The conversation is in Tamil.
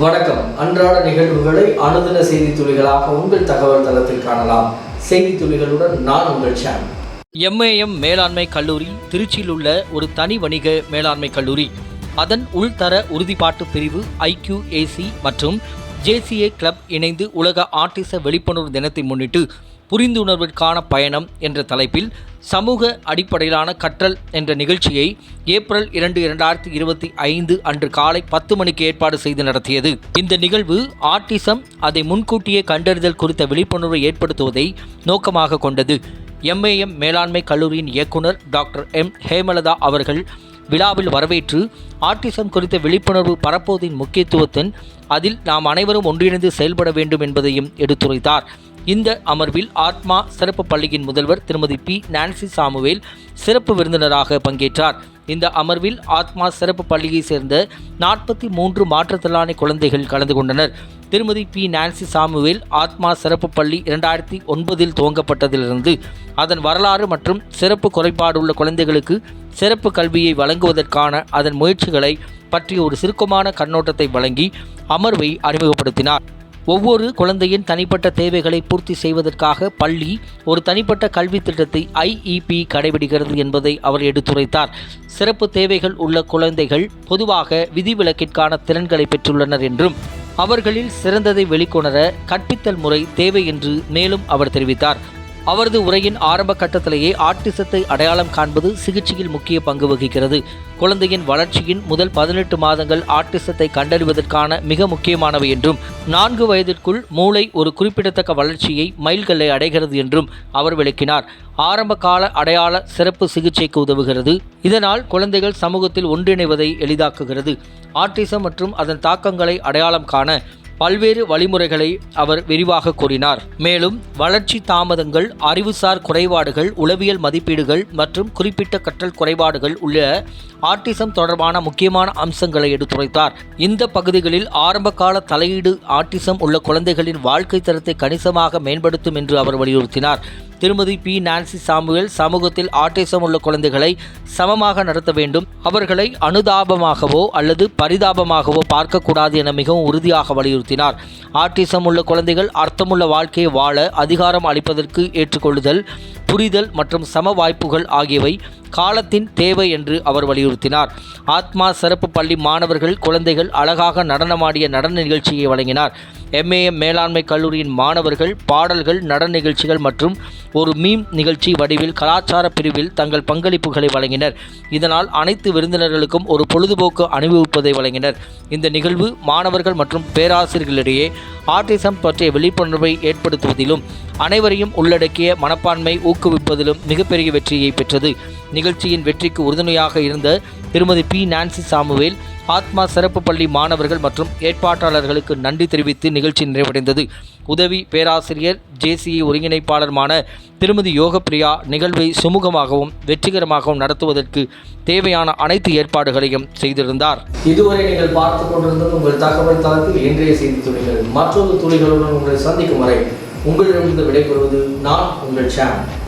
வணக்கம். அன்றாட நிகழ்வுகளை அனுதின செய்தி துளிகளாக உங்கள் தகவல் தளத்தில் காணலாம். செய்தி துளிகளுடன் நான் உங்கள் சாம் எம்ஏஎம் மேலாண்மை கல்லூரி திருச்சியில் உள்ள ஒரு தனி வணிக மேலாண்மை கல்லூரி. அதன் உள்தர உறுதிப்பாட்டு பிரிவு ஐக்யூஏசி மற்றும் ஜேசிஏ கிளப் இணைந்து உலக ஆர்டிச விழிப்புணர்வு தினத்தை முன்னிட்டு புரிந்துணர்விற்கான பயணம் என்ற தலைப்பில் சமூக அடிப்படையிலான கற்றல் என்ற நிகழ்ச்சியை ஏப்ரல் இரண்டு இரண்டாயிரத்தி இருபத்தி ஐந்து அன்று காலை பத்து மணிக்கு ஏற்பாடு செய்து நடத்தியது. இந்த நிகழ்வு ஆர்டிசம் அதை முன்கூட்டியே கண்டறிதல் குறித்த விழிப்புணர்வை ஏற்படுத்துவதை நோக்கமாக கொண்டது. எம்ஏஎம் மேலாண்மை கல்லூரியின் இயக்குனர் டாக்டர் எம் ஹேமலதா அவர்கள் விழாவில் வரவேற்று ஆர்டிசம் குறித்த விழிப்புணர்வு பரப்புவதின் முக்கியத்துவத்தின் அதில் நாம் அனைவரும் ஒன்றிணைந்து செயல்பட வேண்டும் என்பதையும் எடுத்துரைத்தார். இந்த அமர்வில் ஆத்மா சிறப்பு பள்ளியின் முதல்வர் திருமதி பி. நான்சி சாமுவேல் சிறப்பு விருந்தினராக பங்கேற்றார். இந்த அமர்வில் ஆத்மா சிறப்பு பள்ளியைச் சேர்ந்த நாற்பத்தி மூன்று மாற்றுத்திறனாளி குழந்தைகள் கலந்து கொண்டனர். திருமதி பி. நான்சி சாமுவேல் ஆத்மா சிறப்பு பள்ளி இரண்டாயிரத்தி ஒன்பதில் துவங்கப்பட்டதிலிருந்து அதன் வரலாறு மற்றும் சிறப்பு குறைபாடுள்ள குழந்தைகளுக்கு சிறப்பு கல்வியை வழங்குவதற்கான அதன் முயற்சிகளை பற்றிய ஒரு சுருக்கமான கண்ணோட்டத்தை வழங்கி அமர்வை அறிமுகப்படுத்தினார். ஒவ்வொரு குழந்தையின் தனிப்பட்ட தேவைகளை பூர்த்தி செய்வதற்காக பள்ளி ஒரு தனிப்பட்ட கல்வி திட்டத்தை ஐஇபி கடைபிடிக்கிறது என்பதை அவர் எடுத்துரைத்தார். சிறப்பு தேவைகள் உள்ள குழந்தைகள் பொதுவாக விதிவிலக்கிற்கான திறன்களை பெற்றுள்ளனர் என்றும் அவர்களில் சிறந்ததை வெளிக்கொணர கற்பித்தல் முறை தேவை என்று மேலும் அவர் தெரிவித்தார். அவரது உரையின் ஆரம்ப கட்டத்திலேயே ஆட்டிசத்தை அடையாளம் காண்பது சிகிச்சையில் முக்கிய பங்கு வகிக்கிறது. குழந்தையின் வளர்ச்சியின் முதல் பதினெட்டு மாதங்கள் ஆட்டிசத்தை கண்டறிவதற்கான மிக முக்கியமானவை என்றும் நான்கு வயதிற்குள் மூளை ஒரு குறிப்பிடத்தக்க வளர்ச்சியை மைல்கல்லை அடைகிறது என்றும் அவர் விளக்கினார். ஆரம்ப கால அடையாள சிறப்பு சிகிச்சைக்கு உதவுகிறது. இதனால் குழந்தைகள் சமூகத்தில் ஒன்றிணைவதை எளிதாக்குகிறது. ஆட்டிசம் மற்றும் அதன் தாக்கங்களை அடையாளம் காண பல்வேறு வழிமுறைகளை அவர் விரிவாக கூறினார். மேலும் வளர்ச்சி தாமதங்கள் அறிவுசார் குறைபாடுகள் உளவியல் மதிப்பீடுகள் மற்றும் குறிப்பிட்ட கற்றல் குறைபாடுகள் உள்ள ஆட்டிசம் தொடர்பான முக்கியமான அம்சங்களை எடுத்துரைத்தார். இந்த பகுதிகளில் ஆரம்பகால தலையீடு ஆட்டிசம் உள்ள குழந்தைகளின் வாழ்க்கை தரத்தை கணிசமாக மேம்படுத்தும் என்று அவர் வலியுறுத்தினார். திருமதி பி. நான்சி சாமுவேல் சமூகத்தில் ஆட்டிசம் உள்ள குழந்தைகளை சமமாக நடத்த வேண்டும். அவர்களை அனுதாபமாகவோ அல்லது பரிதாபமாகவோ பார்க்கக்கூடாது என மிகவும் உறுதியாக வலியுறுத்தினார். ஆட்டிசம் உள்ள குழந்தைகள் அர்த்தமுள்ள வாழ்க்கையை வாழ அதிகாரம் அளிப்பதற்கு ஏற்றுக்கொள்ளுதல் புரிதல் மற்றும் சம வாய்ப்புகள் ஆகியவை காலத்தின் தேவை என்று அவர் வலியுறுத்தினார். ஆத்மா சிறப்பு பள்ளி மாணவர்கள் குழந்தைகள் அழகாக நடனமாடிய நடன நிகழ்ச்சியை வழங்கினார். எம்ஏஎம் மேலாண்மை கல்லூரியின் மாணவர்கள் பாடல்கள் நடன நிகழ்ச்சிகள் மற்றும் ஒரு மீம் நிகழ்ச்சி வடிவில் கலாச்சார பிரிவில் தங்கள் பங்களிப்புகளை வழங்கினர். இதனால் அனைத்து விருந்தினர்களுக்கும் ஒரு பொழுதுபோக்கு அனுபவிப்பதை வழங்கினர். இந்த நிகழ்வு மாணவர்கள் மற்றும் பேராசிரியர்களிடையே ஆர்டிசம் பற்றிய விழிப்புணர்வை ஏற்படுத்துவதிலும் அனைவரையும் உள்ளடக்கிய மனப்பான்மை ஊக்குவிப்பதிலும் மிகப்பெரிய வெற்றியை பெற்றது. நிகழ்ச்சியின் வெற்றிக்கு உறுதுணையாக இருந்த திருமதி பி. நான்சி சாமுவேல் ஆத்மா சிறப்பு பள்ளி மாணவர்கள் மற்றும் ஏற்பாட்டாளர்களுக்கு நன்றி தெரிவித்து நிகழ்ச்சி நிறைவடைந்தது. உதவி பேராசிரியர் ஜேசிஇ ஒருங்கிணைப்பாளருமான திருமதி யோகப்பிரியா நிகழ்வை சுமூகமாகவும் வெற்றிகரமாகவும் நடத்துவதற்கு தேவையான அனைத்து ஏற்பாடுகளையும் செய்திருந்தார். இதுவரை நீங்கள் பார்த்து கொண்டிருந்தது உங்கள் தகவல் தளத்தில் இன்றைய செய்தி துணிகள் மற்றொரு துணிகளுடன் உங்களை சந்திக்கும் வரை உங்களிடமிருந்து விடைபெறுவது நான் உங்கள் channel